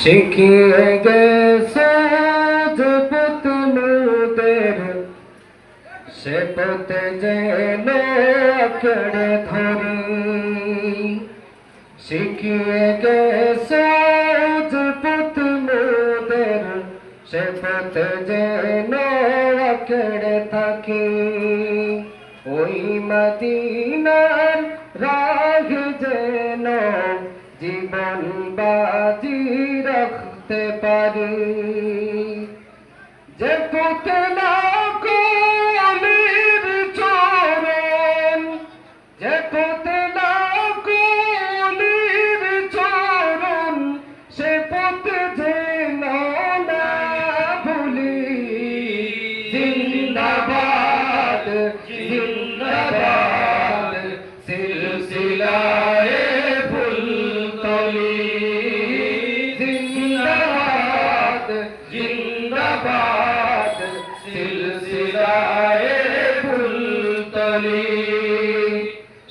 শিখিয়ে গেছে যে পুতুলদের সে পথে যেন কেড়ে ধরি। শিখিয়ে গেছে যে পুতুলদের সে পথে যেন কেড়ে থাকি। ওই মদিনার রাগ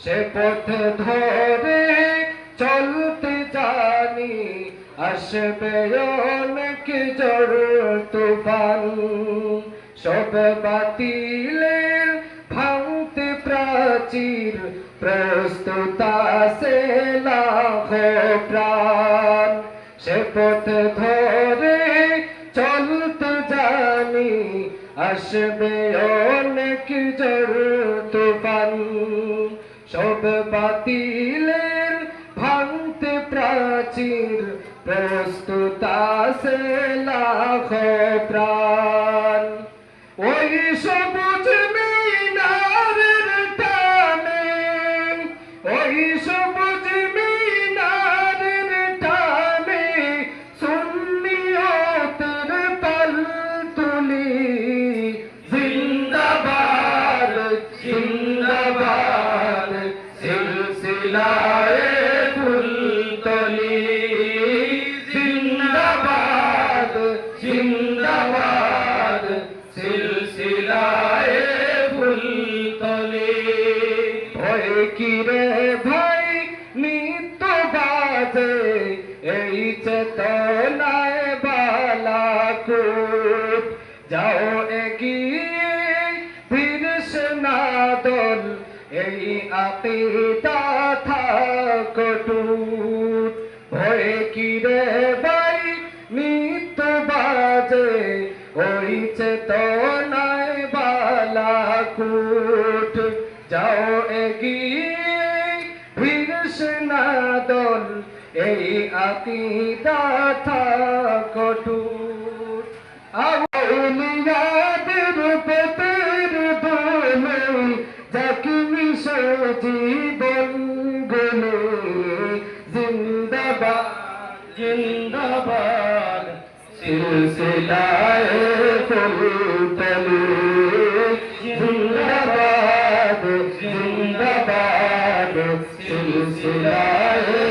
সে পথ ধরে চলতে জানি আসবে অনেক জড় তুফান সব ভাঙতে প্রাচীর প্রস্তুত লাখ প্রাণ। সে পথ ধরে চলতে জানি, আসবে অনেক জড় তুফান। সব বাতিলের ভাঙতে প্রাচীর প্রস্তুত আছে লাখ প্রাণ। জিন্দাবাদ সিলসিলায়ে ফুলতলি। ওই কিরে ভাই, নিত্য বাজে, এই চেতনায় বালাকুট। যাও এগিয়ে ফিরস না দল, এই আকিদা থাকটুট। ভয়ে কিরে ভাই বালাকুট যাও এগিয়ে ফিরস না দল, এই আকিদা থাকটুট আউলিয়াদের পেতের দোলে জখমি সে জীবন জিন্দাবাদ সিলসিলায়ে ফুলতলি জিন্দাবাদ জিন্দাবাদ সিলসিলায়ে